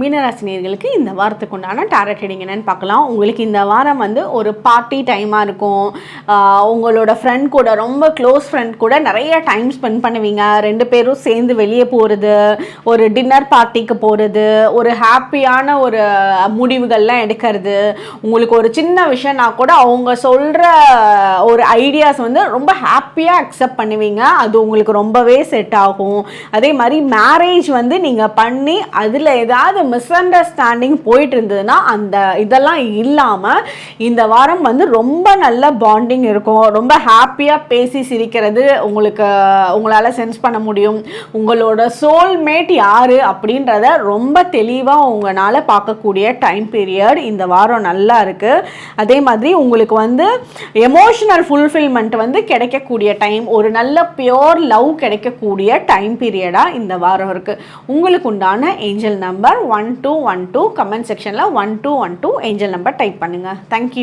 மீனராசினியர்களுக்கு இந்த வாரத்துக்கு உண்டான டேரட் ரீடிங் என்னன்னு பார்க்கலாம். உங்களுக்கு இந்த வாரம் வந்து ஒரு பார்ட்டி டைமாக இருக்கும். உங்களோட ஃப்ரெண்ட் கூட ரொம்ப க்ளோஸ் ஃப்ரெண்ட் கூட நிறைய டைம் ஸ்பெண்ட் பண்ணுவீங்க. ரெண்டு பேரும் சேர்ந்து வெளியே போகிறது ஒரு டின்னர் பார்ட்டிக்கு போகிறது ஒரு ஹாப்பியான ஒரு முடிவுகள்லாம் எடுக்கிறது. உங்களுக்கு ஒரு சின்ன விஷயம்னா கூட அவங்க சொல்கிற ஒரு ஐடியாஸ் வந்து ரொம்ப ஹாப்பியாக அக்செப்ட் பண்ணுவீங்க. அது உங்களுக்கு ரொம்பவே செட் ஆகும். அதே மாதிரி மேரேஜ் வந்து நீங்கள் பண்ணி அதில் ஏதாவது மிஸ் அண்டர்ஸ்டாண்டிங் போயிட்டு இருந்ததுன்னா அந்த இதெல்லாம் இல்லாமல் இந்த வாரம் வந்து ரொம்ப நல்ல பாண்டிங் இருக்கும். ரொம்ப ஹாப்பியாக பேசி சிரிக்கிறது உங்களுக்கு உங்களால் சென்ஸ் பண்ண முடியும். உங்களோட சோல்மேட் யார் அப்படின்றத ரொம்ப தெளிவாக உங்களால் பார்க்கக்கூடிய டைம் பீரியட் இந்த வாரம் நல்லா இருக்குது அதே மாதிரி உங்களுக்கு வந்து எமோஷனல் ஃபுல்ஃபில்மெண்ட் வந்து கிடைக்கக்கூடிய டைம் ஒரு நல்ல பியோர் லவ் கிடைக்கக்கூடிய டைம் பீரியடாக இந்த வாரம் இருக்குது உங்களுக்கு உண்டான angel number one two one two comment செக்ஷனில் one two one two angel number type பண்ணுங்கள் தேங்க்யூ